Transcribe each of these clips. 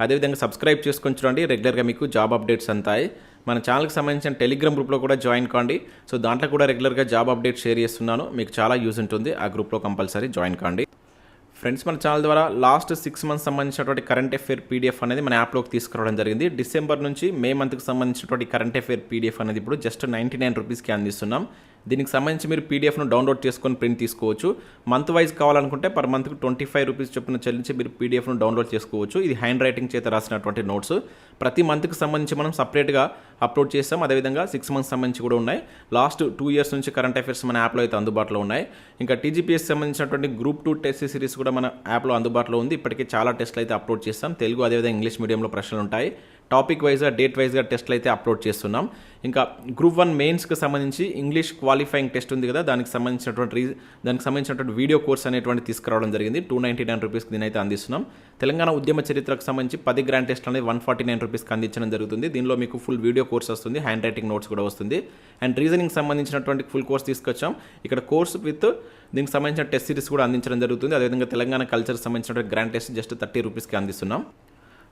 అదేవిధంగా సబ్స్క్రైబ్ చేసుకొని చూడండి. రెగ్యులర్గా మీకు జాబ్ అప్డేట్స్ అంతాయి. మన ఛానల్కి సంబంధించిన టెలిగ్రామ్ గ్రూప్లో కూడా జాయిన్ కాండి. సో దాంట్లో కూడా రెగ్యులర్గా జాబ్ అప్డేట్ షేర్ చేస్తున్నాను. మీకు చాలా యూజ్ ఉంటుంది. ఆ గ్రూప్లో కంపల్సరీ జాయిన్ కాండి. ఫ్రెండ్స్ మన ఛానల్ ద్వారా లాస్ట్ సిక్స్ మంత్స్ సంబంధించినటువంటి కరెంట్ అఫేర్ పీడిఎఫ్ అనేది మన యాప్లోకి తీసుకురావడం జరిగింది. డిసెంబర్ నుంచి మే మంత్కి సంబంధించినటువంటి కరెంట్ అఫేర్ పీడిఎఫ్ అనేది ఇప్పుడు జస్ట్ నైంటీ నైన్ రూపీస్కి అందిస్తున్నాం. దీనికి సంబంధించి మీరు పీడిఎఫ్ను డౌన్లోడ్ చేసుకొని ప్రింట్ తీసుకోవచ్చు. మంత్ వైజ్ కావాలనుకుంటే పర్ మంత్కి ట్వంటీ ఫైవ్ రూపీస్ చొప్పున చెల్లించి మీరు పీడిఎఫ్ను డౌన్లోడ్ చేసుకోవచ్చు. ఇది హ్యాండ్ రైటింగ్ చేత రాసినటువంటి నోట్స్. ప్రతి మంత్కి సంబంధించి మనం సపరేట్గా అప్లోడ్ చేస్తాం. అదేవిధంగా సిక్స్ మంత్స్ సంబంధించి కూడా ఉన్నాయి. లాస్ట్ టూ ఇయర్స్ నుంచి కరెంట్ అఫైర్స్ మన యాప్లో అయితే అందుబాటులో ఉన్నాయి. ఇంకా టీజీపీఎస్ సంబంధించినటువంటి గ్రూప్ టూ టెస్ట్ సిరీస్ కూడా మన యాప్లో అందుబాటులో ఉంది. ఇప్పటికే చాలా టెస్ట్లు అయితే అప్లోడ్ చేస్తాం. తెలుగు అదేవిధంగా ఇంగ్లీష్ మీడియంలో ప్రశ్నలు ఉంటాయి. టాపిక్ వైజ్గా డేట్ వైజ్గా టెస్ట్లు అయితే అప్లోడ్ చేస్తున్నాం. ఇంకా గ్రూప్ వన్ మెయిన్స్కి సంబంధించి ఇంగ్లీష్ క్వాలిఫైయింగ్ టెస్ట్ ఉంది కదా దానికి సంబంధించినటువంటి రీ దానికి సంబంధించినటువంటి వీడియో కోర్స్ అనేటువంటి తీసుకురావడం జరిగింది. టూ నైంటీ నైన్ రూపీస్కి దీని అయితే అందిస్తున్నాం. తెలంగాణ ఉద్యమ చరిత్రకు సంబంధించి పది గ్రాండ్ టెస్ట్ అనేది వన్ ఫార్టీ నైన్ రూపీస్కి అందించడం జరుగుతుంది. దీనిలో మీకు ఫుల్ వీడియో కోర్స్ వస్తుంది హ్యాండ్ రైటింగ్ నోట్స్ కూడా వస్తుంది. అండ్ రీజనింగ్ సంబంధించినటువంటి ఫుల్ కోర్స్ తీసుకొచ్చాం. ఇక్కడ కోర్స్ విత్ దీనికి సంబంధించిన టెస్ట్ సిరీస్ కూడా అందించడం జరుగుతుంది. అదేవిధంగా తెలంగాణ కల్చర్ సంబంధించినటువంటి గ్రాండ్ టెస్ట్ జస్ట్ థర్టీ రూపీస్కి అందిస్తున్నాం.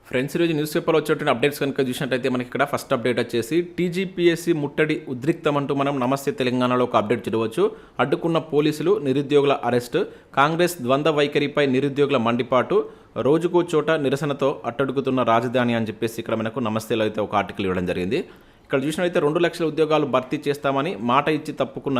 ఫ్రెండ్స్ ఈరోజు న్యూస్ పేపర్లో వచ్చేటువంటి అప్డేట్స్ కనుక చూసినట్టయితే మనకి ఇక్కడ ఫస్ట్ అప్డేట్ వచ్చేసి టీజీపీఎస్సీ ముట్టడి ఉద్రిక్తం అంటూ మనం నమస్తే తెలంగాణలో ఒక అప్డేట్ చూడవచ్చు. అడ్డుకున్న పోలీసులు నిరుద్యోగుల అరెస్ట్ కాంగ్రెస్ ద్వంద్వ వైఖరిపై నిరుద్యోగుల మండిపాటు రోజుకో చోట నిరసనతో అట్టడుగుతున్న రాజధాని అని చెప్పేసి ఇక్కడ మనకు నమస్తేలో అయితే ఒక ఆర్టికల్ ఇవ్వడం జరిగింది. ఇక్కడ చూసినట్లయితే రెండు లక్షల ఉద్యోగాలు భర్తీ చేస్తామని మాట ఇచ్చి తప్పుకున్న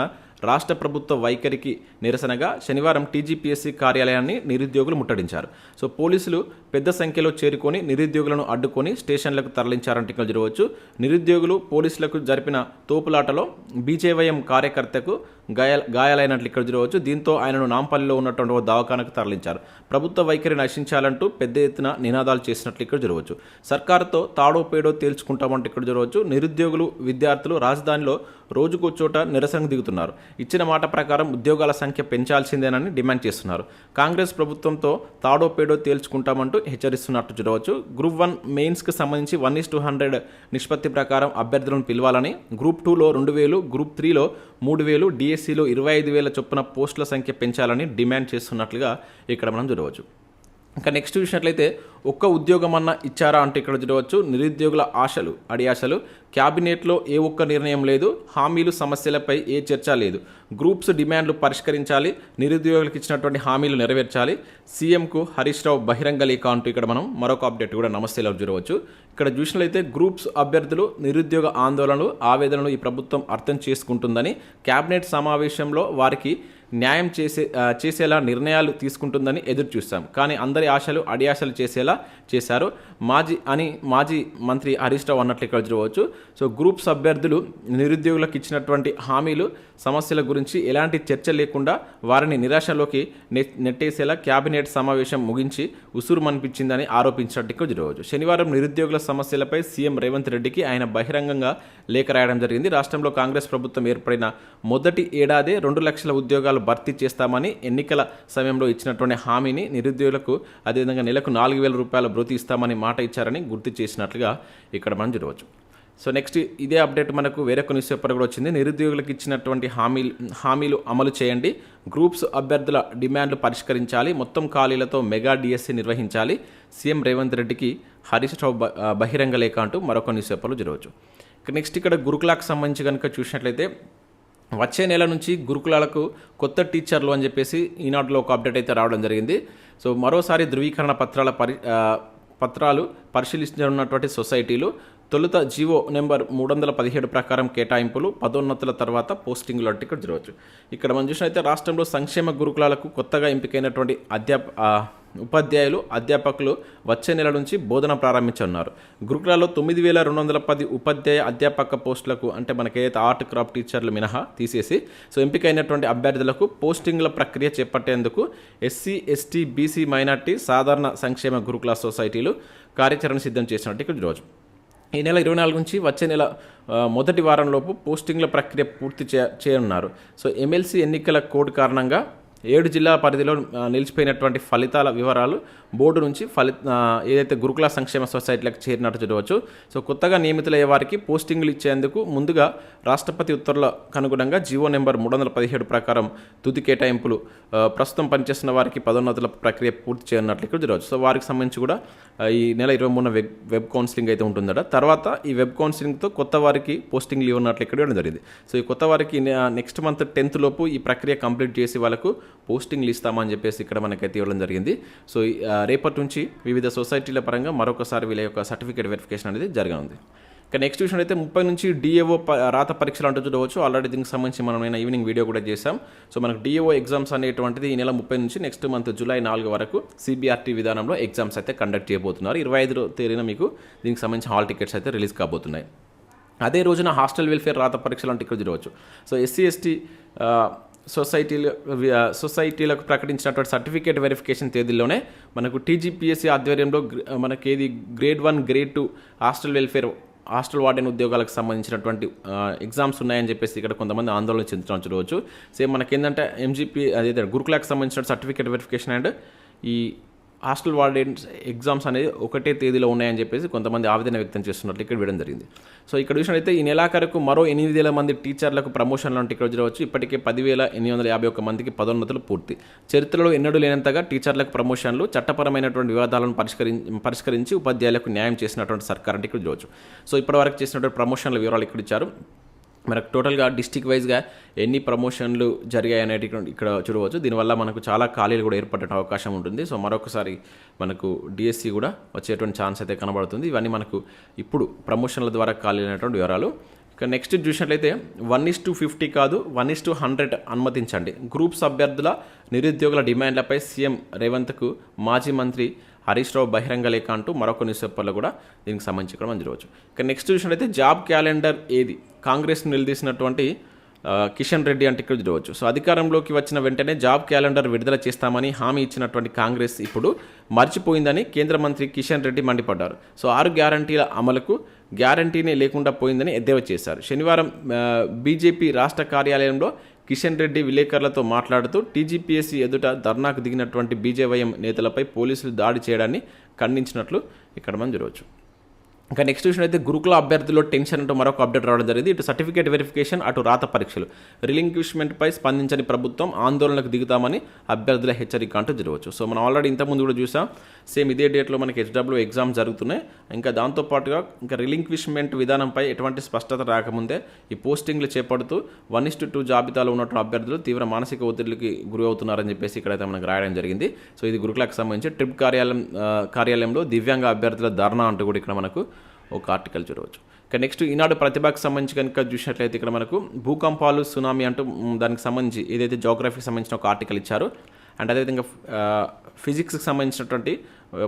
రాష్ట్ర ప్రభుత్వ వైఖరికి నిరసనగా శనివారం టీజీపీఎస్సీ కార్యాలయాన్ని నిరుద్యోగులు ముట్టడించారు. సో పోలీసులు పెద్ద సంఖ్యలో చేరుకొని నిరుద్యోగులను అడ్డుకొని స్టేషన్లకు తరలించారంటే ఇక్కడ జరగవచ్చు నిరుద్యోగులు పోలీసులకు జరిపిన తోపులాటలో బీజేవైఎం కార్యకర్తకు గాయ గాయాలైనట్లు ఇక్కడ జరగవచ్చు దీంతో ఆయనను నాంపల్లిలో ఉన్నటువంటి ఓ దవాఖానకు తరలించారు. ప్రభుత్వ వైఖరి నశించాలంటూ పెద్ద ఎత్తున నినాదాలు చేసినట్లు ఇక్కడ జరగవచ్చు సర్కార్తో తాడో పేడో తేల్చుకుంటామంటే ఇక్కడ జరగవచ్చు నిరుద్యోగులు విద్యార్థులు రాజధానిలో రోజుకో చోట నిరసనకు దిగుతున్నారు. ఇచ్చిన మాట ప్రకారం ఉద్యోగాల సంఖ్య పెంచాల్సిందేనని డిమాండ్ చేస్తున్నారు. కాంగ్రెస్ ప్రభుత్వంతో తాడో పేడో తేల్చుకుంటామంటూ హెచ్చరిస్తున్నట్టు చూడవచ్చు. గ్రూప్ వన్ మెయిన్స్కి సంబంధించి వన్ ఇస్ టూ హండ్రెడ్ నిష్పత్తి ప్రకారం అభ్యర్థులను పిలవాలని గ్రూప్ టూలో రెండు వేలు గ్రూప్ త్రీలో మూడు వేలు డిఎస్సిలో ఇరవై ఐదు వేల చొప్పున పోస్టుల సంఖ్య పెంచాలని డిమాండ్ చేస్తున్నట్లుగా ఇక్కడ మనం చూడవచ్చు. ఇంకా నెక్స్ట్ చూసినట్లయితే ఒక్క ఉద్యోగం అన్న ఇచ్చారా అంటే ఇక్కడ చూడవచ్చు. నిరుద్యోగుల ఆశలు అడియాశలు క్యాబినెట్లో ఏ ఒక్క నిర్ణయం లేదు. హామీలు సమస్యలపై ఏ చర్చ లేదు. గ్రూప్స్ డిమాండ్లు పరిష్కరించాలి. నిరుద్యోగులకు ఇచ్చినటువంటి హామీలు నెరవేర్చాలి. సీఎంకు హరీష్ రావు బహిరంగ లేఖ అంటూ ఇక్కడ మనం మరొక అప్డేట్ కూడా నమస్తేలో చూడవచ్చు. ఇక్కడ చూసినట్లయితే గ్రూప్స్ అభ్యర్థులు నిరుద్యోగ ఆందోళనలు ఆవేదనలు ఈ ప్రభుత్వం అర్థం చేసుకుంటుందని క్యాబినెట్ సమావేశంలో వారికి న్యాయం చేసే చేసేలా నిర్ణయాలు తీసుకుంటుందని ఎదురు చూస్తాం. కానీ అందరి ఆశలు అడియాశలు చేసేలా చేశారు. మాజీ అని మాజీ మంత్రి హరీష్ రావు అన్నట్లు ఇక్కడ చూడవచ్చు. సో గ్రూప్స్ అభ్యర్థులు నిరుద్యోగులకు ఇచ్చినటువంటి హామీలు సమస్యల గురించి ఎలాంటి చర్చ లేకుండా వారిని నిరాశలోకి నెట్టేసేలా క్యాబినెట్ సమావేశం ముగించి ఉసురు మనిపించిందని ఆరోపించినట్టు ఇక్కడ చూడవచ్చు. శనివారం నిరుద్యోగుల సమస్యలపై సీఎం రేవంత్ రెడ్డికి ఆయన బహిరంగంగా లేఖ రాయడం జరిగింది. రాష్ట్రంలో కాంగ్రెస్ ప్రభుత్వం ఏర్పడిన మొదటి ఏడాదే రెండు లక్షల ఉద్యోగాలు భర్తీ చేస్తామని ఎన్నికల సమయంలో ఇచ్చినటువంటి హామీని నిరుద్యోగులకు అదేవిధంగా నెలకు నాలుగు వేల రూపాయల భృతి ఇస్తామని మాట ఇచ్చారని గుర్తు చేసినట్లుగా ఇక్కడ మనం చూడవచ్చు. సో నెక్స్ట్ ఇదే అప్డేట్ మనకు వేరొక న్యూస్ పేపర్ కూడా వచ్చింది. నిరుద్యోగులకు ఇచ్చినటువంటి హామీలు హామీలు అమలు చేయండి. గ్రూప్స్ అభ్యర్థుల డిమాండ్లు పరిష్కరించాలి. మొత్తం ఖాళీలతో మెగా డిఎస్సి నిర్వహించాలి. సీఎం రేవంత్ రెడ్డికి హరీష్ రావు బహిరంగ లేఖ అంటూ మరొక న్యూస్ పేపర్లో జరగవచ్చు నెక్స్ట్ ఇక్కడ గురుకులాకు సంబంధించి కనుక చూసినట్లయితే వచ్చే నెల నుంచి గురుకులాలకు కొత్త టీచర్లు అని చెప్పేసి ఈనాటిలో ఒక అప్డేట్ అయితే రావడం జరిగింది. సో మరోసారి ధృవీకరణ పత్రాల పరి పత్రాలు పరిశీలించనున్నటువంటి సొసైటీలు తొలుత జీవో నెంబర్ మూడు వందల పదిహేడు ప్రకారం కేటాయింపులు పదోన్నతుల తర్వాత పోస్టింగ్లు అంటే ఇక్కడ జరగవచ్చు. ఇక్కడ మనం చూసినైతే రాష్ట్రంలో సంక్షేమ గురుకులాలకు కొత్తగా ఎంపికైనటువంటి అధ్యాప ఉపాధ్యాయులు అధ్యాపకులు వచ్చే నెల నుంచి బోధన ప్రారంభించనున్నారు. గురుకులాల్లో తొమ్మిది వేల రెండు వందల పది ఉపాధ్యాయ అధ్యాపక పోస్టులకు అంటే మనకేదైతే ఆర్ట్ క్రాఫ్ట్ టీచర్లు మినహా తీసేసి సో ఎంపికైనటువంటి అభ్యర్థులకు పోస్టింగ్ల ప్రక్రియ చేపట్టేందుకు ఎస్సీ ఎస్టీ బీసీ మైనార్టీ సాధారణ సంక్షేమ గురుకుల సొసైటీలు కార్యాచరణ సిద్ధం చేసినట్టు ఇక్కడ రోజు ఈ నెల ఇరవై నాలుగు నుంచి వచ్చే నెల మొదటి వారంలోపు పోస్టింగ్ల ప్రక్రియ పూర్తి చే చేయనున్నారు. సో ఎమ్మెల్సీ ఎన్నికల కోడ్ కారణంగా ఏడు జిల్లా పరిధిలో నిలిచిపోయినటువంటి ఫలితాల వివరాలు బోర్డు నుంచి ఫలి ఏదైతే గురుకుల సంక్షేమ సొసైటీలకు చేరినట్టు చూడవచ్చు. సో కొత్తగా నియమితులయ్యే వారికి పోస్టింగ్లు ఇచ్చేందుకు ముందుగా రాష్ట్రపతి ఉత్తర్వులకు అనుగుణంగా జీవో నెంబర్ మూడు వందల పదిహేడు ప్రకారం తుది కేటాయింపులు ప్రస్తుతం పనిచేస్తున్న వారికి పదోన్నతుల ప్రక్రియ పూర్తి చేయనున్నట్లు ఇక్కడ చూడవచ్చు. సో వారికి సంబంధించి కూడా ఈ నెల ఇరవై మూడున వెబ్ వెబ్ కౌన్సిలింగ్ అయితే ఉంటుందట. తర్వాత ఈ వెబ్ కౌన్సిలింగ్తో కొత్త వారికి పోస్టింగ్లు ఇవ్వనట్లు ఇక్కడ ఇవ్వడం జరిగింది. సో ఈ కొత్త వారికి నెక్స్ట్ మంత్ టెన్త్ లోపు ఈ ప్రక్రియ కంప్లీట్ చేసి వాళ్ళకు పోస్టింగ్లు ఇస్తామని చెప్పేసి ఇక్కడ మనకైతే ఇవ్వడం జరిగింది. సో రేపటి నుంచి వివిధ సొసైటీల పరంగా మరొకసారి వీళ్ళ యొక్క సర్టిఫికేట్ వెరిఫికేషన్ అనేది జరగనుంది. ఇంకా నెక్స్ట్ విషయం అయితే ముప్పై నుంచి డిఏఓ రాత పరీక్షలు అంటూ చూడవచ్చు. ఆల్రెడీ దీనికి సంబంధించి మనం నేను ఈవినింగ్ వీడియో కూడా చేశాం. సో మనకు డిఏఓ ఎగ్జామ్స్ అనేటువంటిది ఈ నెల ముప్పై నుంచి నెక్స్ట్ మంత్ జూలై నాలుగు వరకు సిబిఆర్టీ విధానంలో ఎగ్జామ్స్ అయితే కండక్ట్ చేయబోతున్నారు. ఇరవై ఐదు తేదీన మీకు దీనికి సంబంధించి హాల్ టికెట్స్ అయితే రిలీజ్ కాబోతున్నాయి. అదే రోజున హాస్టల్ వెల్ఫేర్ రాత పరీక్షలు అంటే ఇక్కడ చూడవచ్చు. సో ఎస్సీ ఎస్టీ సొసైటీలు సొసైటీలకు ప్రకటించినటువంటి సర్టిఫికేట్ వెరిఫికేషన్ తేదీలోనే మనకు టీజీపీఎస్సీ ఆధ్వర్యంలో మనకి ఏది grade one grade two hostel welfare hostel warden ఉద్యోగాలకు సంబంధించినటువంటి ఎగ్జామ్స్ ఉన్నాయని చెప్పేసి ఇక్కడ కొంతమంది ఆందోళన చెందుతున్నారు చూడవచ్చు. సేమ్ మనకేంటంటే ఎంజీపీ అదే గురుకులకు సంబంధించిన సర్టిఫికేట్ వెరిఫికేషన్ అండ్ ఈ హాస్టల్ వార్డెన్స్ ఎగ్జామ్స్ అనేది ఒకటే తేదీలో ఉన్నాయని చెప్పేసి కొంతమంది ఆవేదన వ్యక్తం చేస్తున్నట్లు ఇక్కడ వేయడం జరిగింది. సో ఇక్కడ చూసినట్లయితే ఈ నెలాఖరుకు మరో ఎనిమిది వేల మంది టీచర్లకు ప్రమోషన్లు అంటే ఇక్కడ చూడవచ్చు ఇప్పటికే పదివేల ఎనిమిది వందల యాభై ఒక్క మందికి పదోన్నతులు పూర్తి. చరిత్రలో ఎన్నడూ లేనంతగా టీచర్లకు ప్రమోషన్లు చట్టపరమైనటువంటి వివాదాలను పరిష్కరించి పరిష్కరించి ఉపాధ్యాయులకు న్యాయం చేసినటువంటి సర్కార్ అంటే ఇక్కడ చూడవచ్చు సో ఇప్పటివరకు చేసినటువంటి ప్రమోషన్ల వివరాలు ఇక్కడ ఇచ్చారు. మనకు టోటల్గా డిస్టిక్ వైజ్గా ఎన్ని ప్రమోషన్లు జరిగాయి అనేటి ఇక్కడ చూడవచ్చు. దీనివల్ల మనకు చాలా ఖాళీలు కూడా ఏర్పడే అవకాశం ఉంటుంది. సో మరొకసారి మనకు డిఎస్సి కూడా వచ్చేటువంటి ఛాన్స్ అయితే కనబడుతుంది. ఇవన్నీ మనకు ఇప్పుడు ప్రమోషన్ల ద్వారా ఖాళీ అయినటువంటి వివరాలు. ఇక నెక్స్ట్ చూసినట్లయితే వన్ ఇస్ టు ఫిఫ్టీ కాదు వన్ ఇస్ టు హండ్రెడ్ అనుమతించండి. గ్రూప్స్ అభ్యర్థుల నిరుద్యోగుల డిమాండ్లపై సీఎం రేవంత్కు మాజీ మంత్రి హరీష్ రావు బహిరంగ లేఖ అంటూ మరొక న్యూస్ పేపర్లో కూడా దీనికి సంబంధించి ఇక్కడ మనం చూడవచ్చు. ఇక నెక్స్ట్ చూసినట్లయితే జాబ్ క్యాలెండర్ ఏది? కాంగ్రెస్ నిలదీసినటువంటి కిషన్ రెడ్డి అంటే ఇక్కడ చూడవచ్చు. సో అధికారంలోకి వచ్చిన వెంటనే జాబ్ క్యాలెండర్ విడుదల చేస్తామని హామీ ఇచ్చినటువంటి కాంగ్రెస్ ఇప్పుడు మర్చిపోయిందని కేంద్ర మంత్రి కిషన్ రెడ్డి మండిపడ్డారు. సో ఆరు గ్యారంటీల అమలుకు గ్యారంటీనే లేకుండా పోయిందని ఎద్దేవా చేశారు. శనివారం బీజేపీ రాష్ట్ర కార్యాలయంలో కిషన్ రెడ్డి విలేకరులతో మాట్లాడుతూ టీజీపీఎస్సీ ఎదుట ధర్నాకు దిగినటువంటి బీజేవైఎం నేతలపై పోలీసులు దాడి చేయడాన్ని ఖండించినట్లు ఇక్కడ మనం చూడవచ్చు. ఇంకా నెక్స్ట్ విషయం అయితే గురుకుల అభ్యర్థుల్లో టెన్షన్ అంటూ మరొక అప్డేట్ రావడం జరిగింది. ఇటు సర్టిఫికేట్ వెరిఫికేషన్ అటు రాత పరీక్షలు. రిలింక్విష్మెంట్పై స్పందించని ప్రభుత్వం ఆందోళనకు దిగుతామని అభ్యర్థుల హెచ్చరిక అంటూ జరగవచ్చు. సో మనం ఆల్రెడీ ఇంతకుముందు కూడా చూసాం. సేమ్ ఇదే డేట్లో మనకి హెచ్డబ్ల్యూ ఎగ్జామ్స్ జరుగుతున్నాయి. ఇంకా దాంతోపాటుగా ఇంకా రిలింక్విష్మెంట్ విధానంపై ఎటువంటి స్పష్టత రాకముందే ఈ పోస్టింగ్లు చేపడుతూ వన్ ఇస్ టూ జాబితాలో ఉన్నటువంటి అభ్యర్థులు తీవ్ర మానసిక ఒత్తిడికి గురి అవుతున్నారని చెప్పేసి ఇక్కడైతే మనకు రాయడం జరిగింది. సో ఇది గురుకులకు సంబంధించి ట్రిప్ కార్యాలయం కార్యాలయంలో దివ్యాంగ అభ్యర్థుల ధర్నా అంటూ కూడా ఇక్కడ మనకు ఒక ఆర్టికల్ చూడవచ్చు. ఇక నెక్స్ట్ ఈనాడు ప్రతిభకు సంబంధించి కనుక చూసినట్లయితే ఇక్కడ మనకు భూకంపాలు సునామీ అంటూ దానికి సంబంధించి ఏదైతే జోగ్రఫీకి సంబంధించిన ఒక ఆర్టికల్ ఇచ్చారు. అండ్ అదేవిధంగా ఫిజిక్స్కి సంబంధించినటువంటి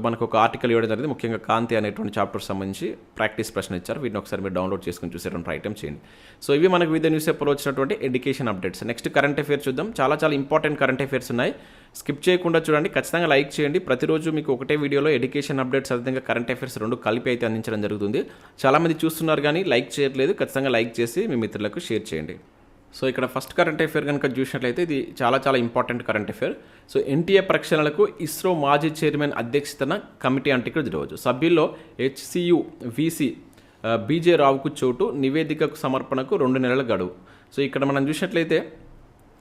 మనకు ఒక ఆర్టికల్ ఇవ్వడం జరిగింది. ముఖ్యంగా కాంతి అనేటువంటి చాప్టర్ సంబంధించి ప్రాక్టీస్ ప్రశ్న ఇచ్చారు. వీటిని ఒకసారి మీరు డౌన్లోడ్ చేసుకుని చూసేటువంటి ప్రయత్నం చేయండి. సో ఇవి మనకు వివిధ న్యూస్ పేపర్లో వచ్చినటువంటి education updates next current affairs చూద్దాం. చాలా చాలా ఇంపార్టెంట్ కరెంట్ అఫేర్స్ ఉన్నాయి. స్కిప్ చేయకుండా చూడండి. ఖచ్చితంగా లైక్ చేయండి. ప్రతిరోజు మీకు ఒకటే వీడియోలో ఎడ్యుకేషన్ అప్డేట్స్ అదేవిధంగా కరెంట్ అఫేర్స్ రెండు కలిపి అయితే అందించడం జరుగుతుంది. చాలామంది చూస్తున్నారు కానీ లైక్ చేయట్లేదు. ఖచ్చితంగా లైక్ చేసి మీ మిత్రులకు షేర్ చేయండి. సో ఇక్కడ ఫస్ట్ కరెంట్ అఫేర్ కనుక చూసినట్లయితే ఇది చాలా చాలా important current affair so NTA ప్రక్షాళనలకు ISRO మాజీ చైర్మన్ అధ్యక్షతన కమిటీ అంటే ఇక్కడ జరగవచ్చు. సభ్యుల్లో హెచ్సియు విసి బీజే రావుకు చోటు నివేదికకు సమర్పణకు రెండు నెలల గడువు. సో ఇక్కడ మనం చూసినట్లయితే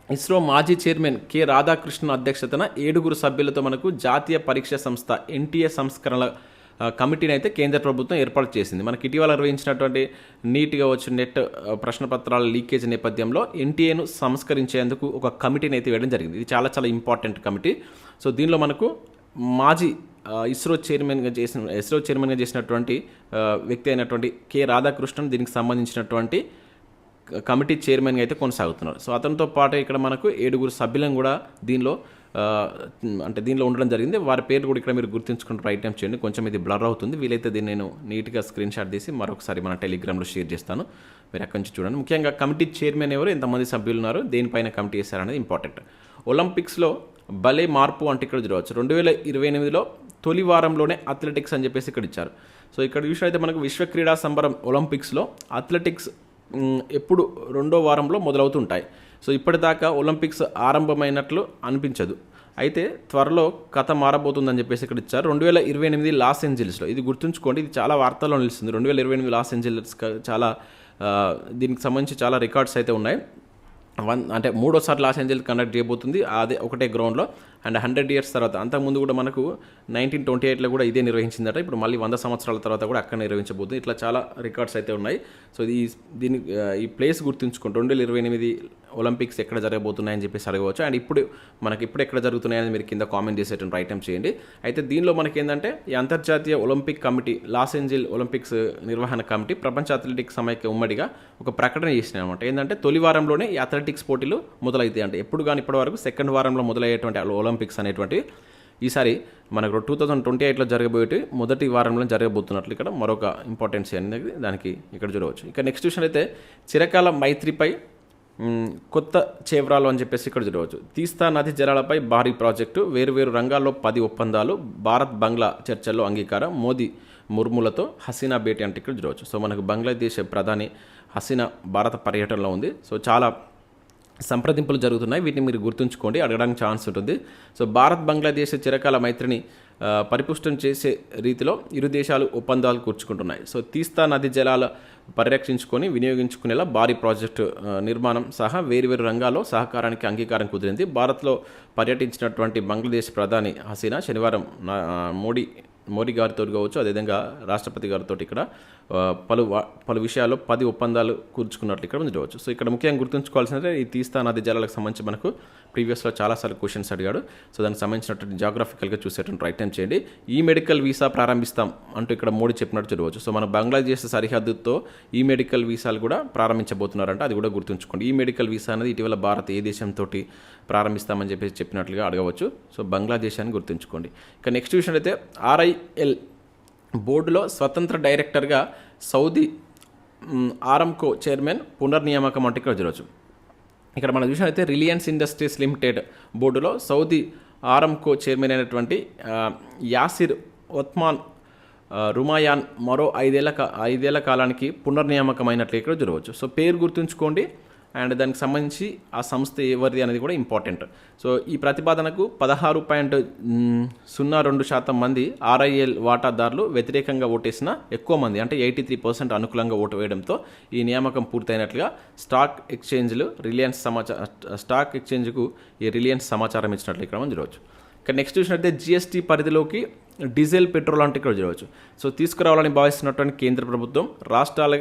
ఇస్రో మాజీ చైర్మన్ కె రాధాకృష్ణ అధ్యక్షతన ఏడుగురు సభ్యులతో మనకు జాతీయ పరీక్ష సంస్థ ఎన్టీఏ సంస్కరణల కమిటీని అయితే కేంద్ర ప్రభుత్వం ఏర్పాటు చేసింది. మనకి ఇటీవల నిర్వహించినటువంటి నీట్గా వచ్చిన నెట్ ప్రశ్నపత్రాల లీకేజ్ నేపథ్యంలో ఎన్టీఏను సంస్కరించేందుకు ఒక కమిటీని అయితే వేయడం జరిగింది. ఇది చాలా చాలా ఇంపార్టెంట్ కమిటీ. సో దీనిలో మనకు మాజీ ఇస్రో చైర్మన్గా చేసిన ఇస్రో చైర్మన్గా చేసినటువంటి వ్యక్తి అయినటువంటి కె రాధాకృష్ణన్ దీనికి సంబంధించినటువంటి కమిటీ చైర్మన్గా అయితే కొనసాగుతున్నారు. సో అతనితో పాటు ఇక్కడ మనకు ఏడుగురు సభ్యులను కూడా దీనిలో అంటే దీనిలో ఉండడం జరిగింది. వారి పేర్లు కూడా ఇక్కడ మీరు గుర్తుంచుకుని ప్రయత్నం చేయండి. కొంచెం ఇది బ్లర్ అవుతుంది. వీలైతే దీన్ని నేను నీట్గా స్క్రీన్ షాట్ తీసి మరొకసారి మన టెలిగ్రామ్లో షేర్ చేస్తాను. మీరు అక్కడి నుంచి చూడండి. ముఖ్యంగా కమిటీ చైర్మన్ ఎవరు? ఎంతమంది సభ్యులు ఉన్నారు. దేనిపైన కమిటీ చేశారనేది ఇంపార్టెంట్ ఒలింపిక్స్లో భలే మార్పు అంటే ఇక్కడ చూడవచ్చు. రెండు వేల ఇరవై ఎనిమిదిలో తొలి వారంలోనే అథ్లెటిక్స్ అని చెప్పేసి ఇక్కడ ఇచ్చారు. సో ఇక్కడ చూసినైతే మనకు విశ్వ క్రీడా సంబరం ఒలింపిక్స్లో అథ్లెటిక్స్ ఎప్పుడు రెండో వారంలో మొదలవుతుంటాయి. సో ఇప్పటిదాకా ఒలింపిక్స్ ఆరంభమైనట్లు అనిపించదు. అయితే త్వరలో కథ మారబోతుందని చెప్పేసి ఇక్కడ ఇచ్చారు. రెండు వేల ఇరవై ఎనిమిది లాస్ ఏంజల్స్లో ఇది గుర్తుంచుకోండి ఇది చాలా వార్తల్లో నిలుస్తుంది. రెండు వేల ఇరవై ఎనిమిది లాస్ ఏంజల్స్ చాలా దీనికి సంబంధించి చాలా రికార్డ్స్ అయితే ఉన్నాయి. వన్ అంటే మూడోసారి లాస్ ఏంజల్స్ కండక్ట్ చేయబోతుంది. అదే ఒకటే గ్రౌండ్లో. అండ్ హండ్రెడ్ ఇయర్స్ తర్వాత అంతకుముందు కూడా మనకు నైన్టీన్ ట్వంటీ ఎయిట్లో కూడా ఇదే నిర్వహించిందట. ఇప్పుడు మళ్ళీ వంద సంవత్సరాల తర్వాత కూడా అక్కడ నిర్వహించబోతుంది. ఇట్లా చాలా రికార్డ్స్ అయితే ఉన్నాయి. సో ఈ దీని ఈ ప్లేస్ గుర్తుంచుకోండి. రెండు వేల ఇరవై ఎనిమిది ఒలింపిక్స్ ఎక్కడ జరగబోతున్నాయని చెప్పేసి అడగవచ్చు. అండ్ ఇప్పుడు మనకి ఇప్పుడు ఎక్కడ జరుగుతున్నాయని మీరు కింద కామెంట్ చేసేటువంటి ఐటమ్ చేయండి. అయితే దీనిలో మనకి ఏంటంటే ఈ అంతర్జాతీయ Olympic committee Los Angeles Olympics నిర్వహణ కమిటీ ప్రపంచ అథ్లెటిక్స్ సమైక్య ఉమ్మడిగా ఒక ప్రకటన చేసినాయి అనమాట ఏంటంటే తొలి వారంలోనే ఈ అథ్లెటిక్స్ పోటీలు మొదలవుతాయి అంటే. ఎప్పుడు కానీ ఇప్పటి వరకు సెకండ్ వారంలో మొదలయ్యేటువంటి ఒలింపిక్స్ అనేటువంటి ఈసారి మనకు టూ థౌజండ్ ట్వంటీ ఎయిట్లో జరగబోయేటి మొదటి వారంలో జరగబోతున్నట్లు ఇక్కడ మరొక ఇంపార్టెన్స్ అనేది దానికి ఇక్కడ చూడవచ్చు. ఇక నెక్స్ట్ విషయం అయితే చిరకాల మైత్రిపై కొత్త చేవ్రాలు అని చెప్పేసి ఇక్కడ చూడవచ్చు. తీస్తా నది జలాలపై భారీ ప్రాజెక్టు వేరువేరు రంగాల్లో పది ఒప్పందాలు భారత్ బంగ్లా చర్చల్లో అంగీకారం మోదీ ముర్ములతో హసీనా భేటీ అంటే ఇక్కడ చూడవచ్చు. సో మనకు బంగ్లాదేశ్ ప్రధాని హసీనా భారత పర్యటనలో ఉంది. సో చాలా సంప్రదింపులు జరుగుతున్నాయి. వీటిని మీరు గుర్తుంచుకోండి అడగడానికి ఛాన్స్ ఉంటుంది. సో భారత్ బంగ్లాదేశ్ చిరకాల మైత్రిని పరిపుష్టం చేసే రీతిలో ఇరు దేశాలు ఒప్పందాలు కూర్చుకుంటున్నాయి. సో తీస్తా నది జలాల పరిరక్షించుకొని వినియోగించుకునేలా భారీ ప్రాజెక్టు నిర్మాణం సహా వేరువేరు రంగాల్లో సహకారానికి అంగీకారం కుదిరింది. భారత్లో పర్యటించినటువంటి బంగ్లాదేశ్ ప్రధాని హసీనా శనివారం నా- మోడీ మోడీ గారితో కావచ్చు అదేవిధంగా రాష్ట్రపతి గారితో ఇక్కడ పలు పలు విషయాల్లో పది ఒప్పందాలు కూర్చుకున్నట్లు ఇక్కడ ఉండవచ్చు సో ఇక్కడ ముఖ్యంగా గుర్తుంచుకోవాల్సిందే ఈ తీస్తా నది జలాలకు సంబంధించి మనకు ప్రీవియస్లో చాలాసార్లు క్వశ్చన్స్ అడిగాడు. సో దానికి సంబంధించినటువంటి జాగ్రఫికల్గా చూసేటువంటి రైట్ చేయండి. ఈ మెడికల్ వీసా ప్రారంభిస్తాం అంటూ ఇక్కడ మోడీ చెప్పినట్టు చూడవచ్చు. సో మన బంగ్లాదేశ్ సరిహద్దుతో ఈ మెడికల్ వీసాలు కూడా ప్రారంభించబోతున్నారంట. అది కూడా గుర్తుంచుకోండి. ఈ మెడికల్ వీసా అనేది ఇటీవల భారత్ ఏ దేశంతో ప్రారంభిస్తామని చెప్పేసి చెప్పినట్లుగా అడగవచ్చు. సో బంగ్లాదేశ్ అని గుర్తుంచుకోండి. ఇక నెక్స్ట్ విషయం అయితే ఆర్ఐఎల్ బోర్డులో స్వతంత్ర డైరెక్టర్గా సౌదీ ఆర్ఎంకో ఆరంకో చైర్మన్ పునర్నియామకం అంటే ఇక్కడ చూడవచ్చు. ఇక్కడ మనం చూసినట్లయితే రిలయన్స్ ఇండస్ట్రీస్ లిమిటెడ్ బోర్డులో సౌదీ ఆరంకో చైర్మన్ అయినటువంటి యాసిర్ ఒత్మాన్ రుమాయాన్ మరో ఐదేళ్ళ కా- ఐదేళ్ళ కాలానికి పునర్నియామకమైనట్లు ఇక్కడ చూడవచ్చు. సో పేరు గుర్తుంచుకోండి. అండ్ దానికి సంబంధించి ఆ సంస్థ ఎవరిది అనేది కూడా ఇంపార్టెంట్. సో ఈ ప్రతిపాదనకు పదహారు పాయింట్ సున్నా రెండు శాతం మంది ఆర్ఐఎల్ వాటాదారులు వ్యతిరేకంగా ఓటేసిన ఎక్కువ మంది అంటే ఎయిటీ త్రీ పర్సెంట్ అనుకూలంగా ఓటు వేయడంతో ఈ నియామకం పూర్తయినట్లుగా స్టాక్ ఎక్స్చేంజ్లు రిలయన్స్ సమాచార స్టాక్ ఎక్స్చేంజ్కు ఈ రిలయన్స్ సమాచారం ఇచ్చినట్లు ఇక్కడ మనం చూడవచ్చు. ఇక్కడ నెక్స్ట్ చూసినట్టే జిఎస్టీ పరిధిలోకి డీజిల్ పెట్రోల్ అంటే ఇక్కడ చూడవచ్చు. సో తీసుకురావాలని భావిస్తున్నటువంటి కేంద్ర ప్రభుత్వం రాష్ట్రాల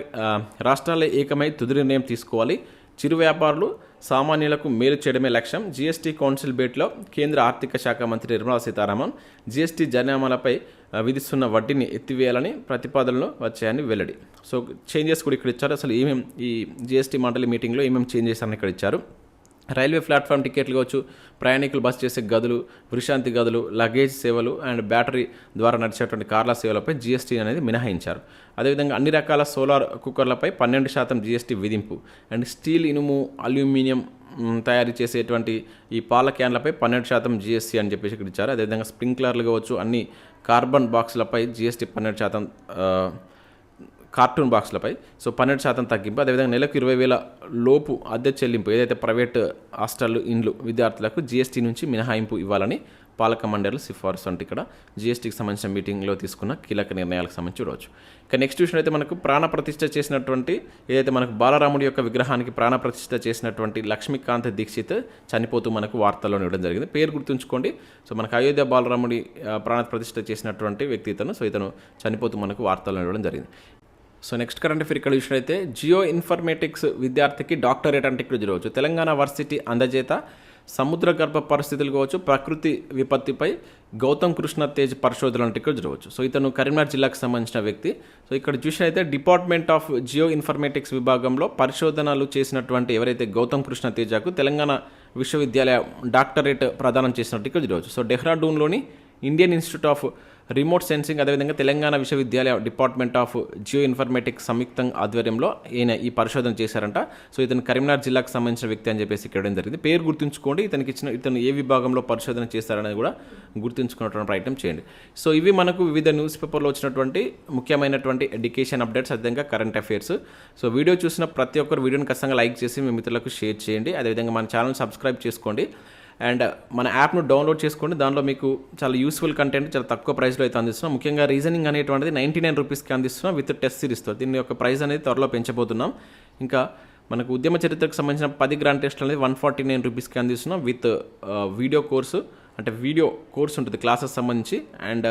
రాష్ట్రాల ఏకమై తుది నిర్ణయం తీసుకోవాలి. చిరు వ్యాపారులు సామాన్యులకు మేలు చేయడమే లక్ష్యం. జీఎస్టీ కౌన్సిల్ భేటీలో కేంద్ర ఆర్థిక శాఖ మంత్రి నిర్మలా సీతారామన్ జీఎస్టీ జనామాలపై విధిస్తున్న వడ్డీని ఎత్తివేయాలని ప్రతిపాదనలు వచ్చాయని వెల్లడి. సో చేంజెస్ కూడా ఇక్కడ ఇచ్చారు. అసలు ఏమేమి ఈ జీఎస్టీ మండలి మీటింగ్లో ఏమేమి చేంజ్ చేశారని ఇక్కడ ఇచ్చారు. రైల్వే ప్లాట్ఫామ్ టికెట్లు కావచ్చు ప్రయాణికులు బస్ చేసే గదులు విశ్రాంతి గదులు లగేజ్ సేవలు అండ్ బ్యాటరీ ద్వారా నడిచేటువంటి కార్ల సేవలపై జీఎస్టీ అనేది మినహాయించారు. అదేవిధంగా అన్ని రకాల సోలార్ కుక్కర్లపై పన్నెండు శాతం జీఎస్టీ విధింపు అండ్ స్టీల్ ఇనుము అల్యూమినియం తయారు చేసేటువంటి ఈ పాల క్యాన్లపై పన్నెండు శాతం జీఎస్టీ అని చెప్పేసి ఇక్కడ ఇచ్చారు. అదేవిధంగా స్ప్రింక్లర్లు కావచ్చు అన్ని కార్బన్ బాక్సులపై జీఎస్టీ పన్నెండు శాతం కార్టూన్ బాక్స్లపై. సో పన్నెండు శాతం తగ్గింపు. అదేవిధంగా నెలకు ఇరవై వేల లోపు అద్దె చెల్లింపు ఏదైతే ప్రైవేట్ హాస్టల్ ఇండ్లు విద్యార్థులకు జీఎస్టీ నుంచి మినహాయింపు ఇవ్వాలని పాలక మండలి సిఫార్సు అంటే ఇక్కడ. జీఎస్టీకి సంబంధించిన మీటింగ్లో తీసుకున్న కీలక నిర్ణయాలకు సంబంధించి చూడవచ్చు. ఇక నెక్స్ట్ విషయం అయితే మనకు ప్రాణ ప్రతిష్ఠ చేసినటువంటి ఏదైతే మనకు బాలరాముడి యొక్క విగ్రహానికి ప్రాణ ప్రతిష్ఠ చేసినటువంటి లక్ష్మీకాంత్ దీక్షిత్ చనిపోతూ మనకు వార్తల్లో ఇవ్వడం జరిగింది. పేరు గుర్తుంచుకోండి. సో మనకు అయోధ్య బాలరాముడి ప్రాణ ప్రతిష్ఠ చేసినటువంటి వ్యక్తి ఇతను. సో ఇతను చనిపోతూ మనకు వార్తల్లో ఇవ్వడం జరిగింది. సో నెక్స్ట్ కరెంట్ అఫేర్ ఇక్కడ చూసినట్లయితే జియో ఇన్ఫర్మేటిక్స్ విద్యార్థికి డాక్టరేట్ అంటే ఇక్కడ చూడవచ్చు. తెలంగాణ వర్సిటీ అందజేత సముద్ర గర్భ పరిస్థితులు కావచ్చు ప్రకృతి విపత్తిపై గౌతమ్ కృష్ణ తేజ్ పరిశోధనలు అంటే ఇక్కడ చూడవచ్చు. సో ఇతను కరీంనగర్ జిల్లాకు సంబంధించిన వ్యక్తి. సో ఇక్కడ చూసినైతే డిపార్ట్మెంట్ ఆఫ్ జియో ఇన్ఫర్మేటిక్స్ విభాగంలో పరిశోధనలు చేసినటువంటి ఎవరైతే గౌతమ్ కృష్ణ తేజకు తెలంగాణ విశ్వవిద్యాలయ డాక్టరేట్ ప్రదానం చేసినట్టు ఇక్కడ చూడవచ్చు. So డెహ్రాడూన్లోని Indian Institute of Remote Sensing అదేవిధంగా తెలంగాణ విశ్వవిద్యాలయ డిపార్ట్మెంట్ ఆఫ్ జియో ఇన్ఫర్మేటిక్స్ సంయుక్తం ఆధ్వర్యంలో ఈయన ఈ పరిశోధన చేశారంట. సో ఇతను కరీంనగర్ జిల్లాకు సంబంధించిన వ్యక్తి అని చెప్పేసి ఇక్కడ జరిగింది. పేరు గుర్తుంచుకోండి. ఇతనికి ఇచ్చిన ఇతను ఏ విభాగంలో పరిశోధన చేశారనేది కూడా గుర్తుంచుకున్నటువంటి ప్రయత్నం చేయండి. సో ఇవి మనకు వివిధ న్యూస్ పేపర్లో వచ్చినటువంటి ముఖ్యమైనటువంటి ఎడ్యుకేషన్ అప్డేట్స్ అదేవిధంగా కరెంట్ అఫైర్స్. సో వీడియో చూసిన ప్రతి ఒక్కరు వీడియోని ఖచ్చితంగా లైక్ చేసి మీ మిత్రులకు షేర్ చేయండి. అదేవిధంగా మన ఛానల్ సబ్స్క్రైబ్ చేసుకోండి. అండ్ మన యాప్ను డౌన్లోడ్ చేసుకోండి దానిలో మీకు చాలా యూస్ఫుల్ కంటెంట్ చాలా తక్కువ ప్రైస్లో అయితే అందిస్తున్నాం. ముఖ్యంగా రీజనింగ్ అనేటువంటిది నైంటీ నైన్ రూపీస్కి అందిస్తున్నాం విత్ టెస్ట్ సిరీస్తో దీని యొక్క ప్రైస్ అనేది త్వరలో పెంచబోతున్నాం. ఇంకా మనకు ఉద్యమ చరిత్రకు సంబంధించిన పది గ్రాండ్ టెస్ట్లు అనేది వన్ ఫార్టీ నైన్ రూపీస్కి అందిస్తున్నాం విత్ వీడియో కోర్సు అంటే వీడియో కోర్స్ ఉంటుంది క్లాసెస్ సంబంధించి. అండ్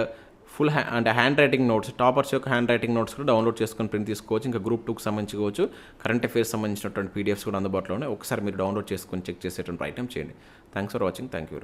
ఫుల్ హ్యా అంటే హ్యాండ్ రైటింగ్ నోట్స్ టాపర్స్ యొక్క హ్యాండ్ రైటింగ్ నోట్స్ కూడా డౌన్లోడ్ చేసుకొని ప్రింట్ తీసుకోవచ్చు ఇంకా గ్రూప్ టూకి సంబంధించుకోవచ్చు. కరెంట్ అఫేర్స్ సంబంధించినటువంటి పీడిఎఫ్స్ కూడా అందుబాటులో ఉన్నాయి. ఒకసారి మీరు డౌన్లోడ్ చేసుకొని చెక్ చేసేటువంటి ప్రయత్నం చేయండి. Thanks for watching. Thank you